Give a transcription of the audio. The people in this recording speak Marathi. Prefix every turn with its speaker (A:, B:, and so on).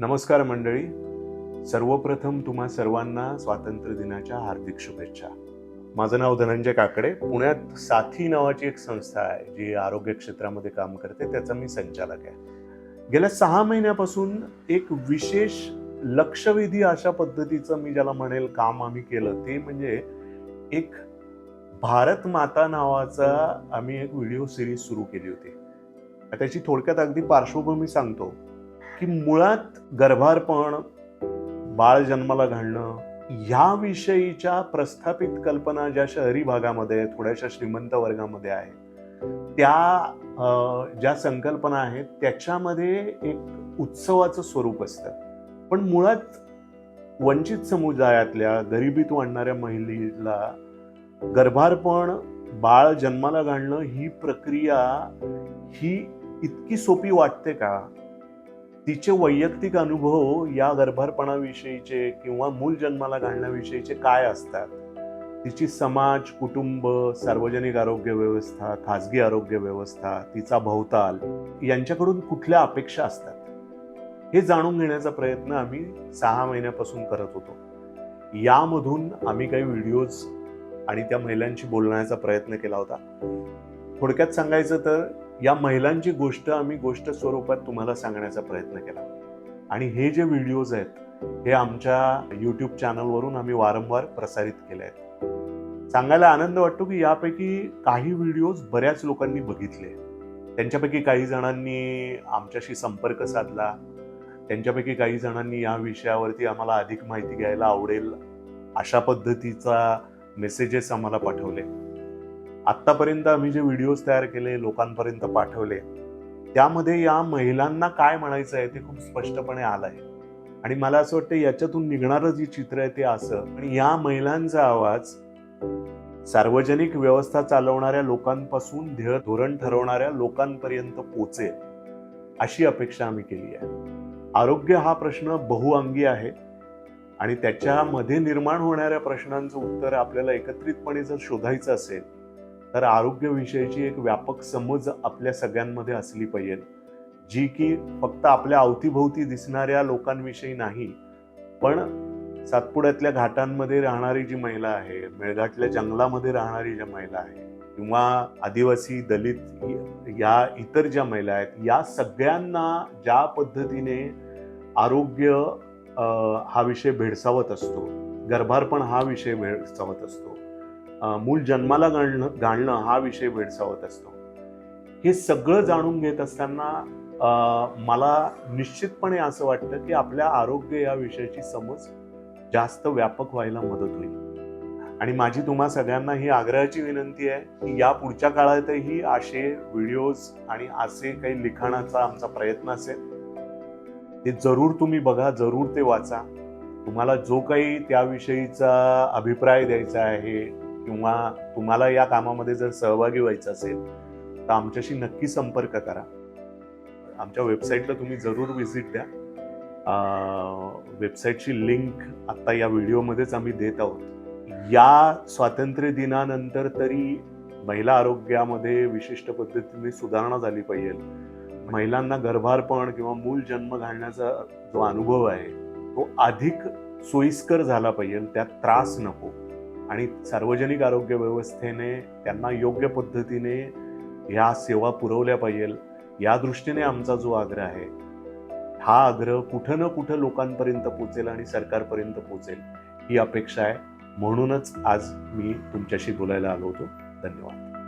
A: नमस्कार मंडळी. सर्वप्रथम तुम्हा सर्वांना स्वातंत्र्य दिनाच्या हार्दिक शुभेच्छा. माझं नाव धनंजय काकडे. पुण्यात साथी नावाची एक संस्था आहे जी आरोग्य क्षेत्रामध्ये काम करते त्याचा मी संचालक आहे. गेल्या सहा महिन्यापासून एक विशेष लक्षवेधी अशा पद्धतीचं मी ज्याला म्हणेल काम आम्ही केलं ते म्हणजे एक भारत माता नावाचा आम्ही एक व्हिडिओ सिरीज सुरू केली होती. त्याची थोडक्यात अगदी पार्श्वभूमी सांगतो. की मुळात गर्भारपण बाळ जन्माला घालणं ह्याविषयीच्या प्रस्थापित कल्पना ज्या शहरी भागामध्ये थोड्याशा श्रीमंत वर्गामध्ये आहेत त्या ज्या संकल्पना आहेत त्याच्यामध्ये एक उत्सवाचं स्वरूप असतं. पण मुळात वंचित समुदायातल्या गरिबीत वाढणाऱ्या महिलेला गर्भारपण बाळ जन्माला घालणं ही प्रक्रिया ही इतकी सोपी वाटते का? तिचे वैयक्तिक अनुभव या गर्भारपणाविषयीचे किंवा मूल जन्माला घालण्याविषयीचे काय असतात? तिची समाज कुटुंब सार्वजनिक आरोग्य व्यवस्था खाजगी आरोग्य व्यवस्था तिचा भोवताल यांच्याकडून कुठल्या अपेक्षा असतात? हे जाणून घेण्याचा प्रयत्न आम्ही सहा महिन्यापासून करत होतो. यामधून आम्ही काही व्हिडिओज आणि त्या महिलांशी बोलण्याचा प्रयत्न केला होता. थोडक्यात सांगायचं तर या महिलांची गोष्ट आम्ही गोष्ट स्वरूपात तुम्हाला सांगण्याचा प्रयत्न केला. आणि हे जे व्हिडिओज आहेत हे आमच्या यूट्यूब चॅनलवरून आम्ही वारंवार प्रसारित केले आहेत. सांगायला आनंद वाटतो की यापैकी काही व्हिडिओज बऱ्याच लोकांनी बघितले त्यांच्यापैकी काही जणांनी आमच्याशी संपर्क साधला. त्यांच्यापैकी काही जणांनी या विषयावरती आम्हाला अधिक माहिती घ्यायला आवडेल अशा पद्धतीचा मेसेजेस आम्हाला पाठवले. आत्तापर्यंत आम्ही जे व्हिडिओज तयार केले लोकांपर्यंत पाठवले त्यामध्ये या महिलांना काय म्हणायचं आहे ते खूप स्पष्टपणे आलं आहे आणि मला असं वाटतं याच्यातून निघणारं जे चित्र आहे ते असं. आणि या महिलांचा आवाज सार्वजनिक व्यवस्था चालवणाऱ्या लोकांपासून ध्येय धोरण ठरवणाऱ्या लोकांपर्यंत पोचेल अशी अपेक्षा आम्ही केली आहे. आरोग्य हा प्रश्न बहुअंगी आहे. आणि त्याच्यामध्ये निर्माण होणाऱ्या प्रश्नांचं उत्तर आपल्याला एकत्रितपणे जर शोधायचं असेल तर आरोग्यविषयीची एक व्यापक समज आपल्या सगळ्यांमध्ये असली पाहिजे. जी की फक्त आपल्या अवतीभोवती दिसणाऱ्या लोकांविषयी नाही पण सातपुड्यातल्या घाटांमध्ये राहणारी जी महिला आहे मेळघाटल्या जंगलामध्ये राहणारी ज्या महिला आहे किंवा आदिवासी दलित या इतर ज्या महिला आहेत या सगळ्यांना ज्या पद्धतीने आरोग्य हा विषय भेडसावत असतो गर्भारपण हा विषय भेडसावत असतो मूल जन्माला घालणं घालणं हा विषय भेडसावत असतो. हे सगळं जाणून घेत असताना मला निश्चितपणे असं वाटतं की आपल्या आरोग्य या विषयाची समज जास्त व्यापक व्हायला मदत होईल. आणि माझी तुम्हा सगळ्यांना ही आग्रहाची विनंती आहे की या पुढच्या काळातही असे व्हिडिओज आणि असे काही लिखाणाचा आमचा प्रयत्न असेल ते जरूर तुम्ही बघा जरूर ते वाचा. तुम्हाला जो काही त्याविषयीचा अभिप्राय द्यायचा आहे किंवा तुम्हाला या कामामध्ये जर सहभागी व्हायचं असेल तर आमच्याशी नक्की संपर्क करा. आमच्या वेबसाईटला तुम्ही जरूर व्हिजिट द्या. वेबसाईटची लिंक आत्ता या व्हिडिओमध्येच आम्ही देत आहोत. या स्वातंत्र्य दिनानंतर तरी महिला आरोग्यामध्ये विशिष्ट पद्धतीने सुधारणा झाली पाहिजे. महिलांना गर्भारपण किंवा मूल जन्म घालण्याचा जो अनुभव आहे तो अधिक सोयीस्कर झाला पाहिजे. त्यात त्रास नको. आणि सार्वजनिक आरोग्य व्यवस्थेने त्यांना योग्य पद्धतीने ह्या सेवा पुरवल्या पाहिजेल या दृष्टीने आमचा जो आग्रह आहे हा आग्रह कुठं ना कुठं लोकांपर्यंत पोचेल आणि सरकारपर्यंत पोचेल ही अपेक्षा आहे. म्हणूनच आज मी तुमच्याशी बोलायला आलो होतो. धन्यवाद.